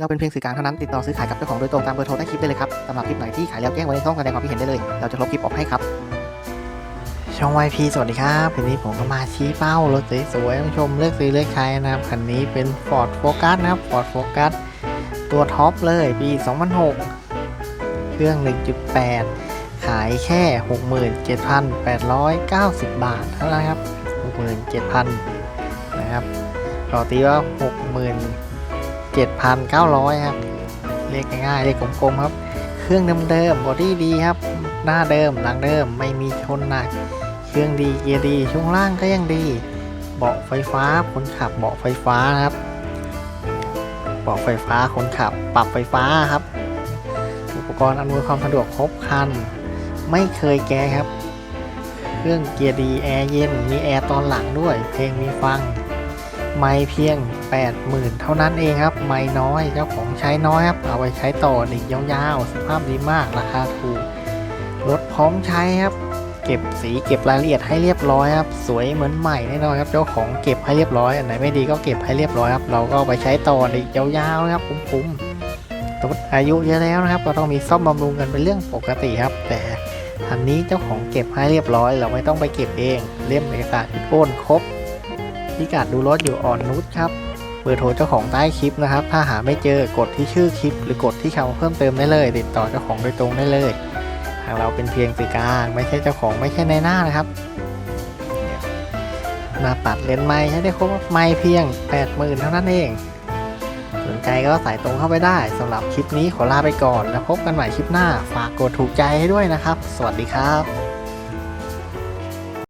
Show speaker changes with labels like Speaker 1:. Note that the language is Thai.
Speaker 1: เราเป็นเพียงสื่อกลางเท่านั้นติดต่อซื้อขายกับเจ้าของโดยตรงตามเบอร์โทรใต้คลิปได้เลยครับสำหรับคลิปไหนที่ขายแล้วแจ้งไว้ในช่องแสดงความคิดเห็นได้เลย เราจะลบคลิปออกให้ครับ ช่อง YP สวัสดีครับวันนี้ผมก็มาชี้เป้ารถสวยๆท่านผู้ชมเลือกซื้อเลือกใช้นะครับคันนี้เป็น Ford Focus นะครับ Ford Focus ตัวท็อปเลยปี 2006 เครื่อง 1.8 ขายแค่ 67,890 บาทเท่านั้นครับ 67,000นะครับต่อตีว่า 60,000 7,900 ครับเลขง่ายๆเลขกลมๆครับ เครื่องเดิมๆบอดี้ดีครับ หน้าเดิมหลังเดิมไม่มีชนหนัก เครื่องดีเกียร์ดีช่วงล่างก็ยังดี เบาะไฟฟ้าคนขับเบาะไฟฟ้านะครับ เบาะไฟฟ้าคนขับ ปรับไฟฟ้าครับ อุปกรณ์อำนวยความสะดวกครบครัน ไม่เคยแก้ครับ เครื่องเกียร์ดีแอร์เย็นมีแอร์ตอนหลังด้วย เพลงมีฟัง ไม่เพียง 80,000 เท่านั้นเองครับ ไม่น้อยเจ้าของใช้น้อยครับ เอาไปใช้ต่ออีกยาวๆ สภาพดีมากราคาถูกรถพร้อมใช้ครับ เก็บสีเก็บรายละเอียดให้เรียบร้อยครับ สวยเหมือนใหม่แน่นอนครับเจ้าของเก็บให้เรียบร้อยอันไหนไม่ดีก็เก็บให้เรียบร้อยครับเราก็ไปใช้ต่ออีกยาวๆครับคุ้มๆรถอายุเยอะแล้วนะครับก็ต้องมีซ่อมบำรุงกันเป็นเรื่องปกติครับ แต่อันนี้เจ้าของเก็บให้เรียบร้อย เราไม่ต้องไปเก็บเอง เล่มเอกสารที่โอนครบ พิกัดดูรถอยู่อ่อนนุชครับเบอร์โทรเจ้าของใต้คลิปนะครับ ถ้าหาไม่เจอกดที่ชื่อคลิป หรือกดที่คำเพิ่มเติมได้เลย ติดต่อเจ้าของโดยตรงได้เลยทางเราเป็นเพียงสื่อกลางไม่ใช่เจ้าของไม่ใช่ในหน้านะครับเนี่ยมาปัดเลนไม้ใช้ได้ครบไม้เพียง 80,000เท่านั้นเอง สนใจก็สายตรงเข้าไปได้สำหรับคลิปนี้ขอลาไปก่อน แล้วพบกันใหม่คลิปหน้า ฝากกดถูกใจให้ด้วยนะครับ สวัสดีครับ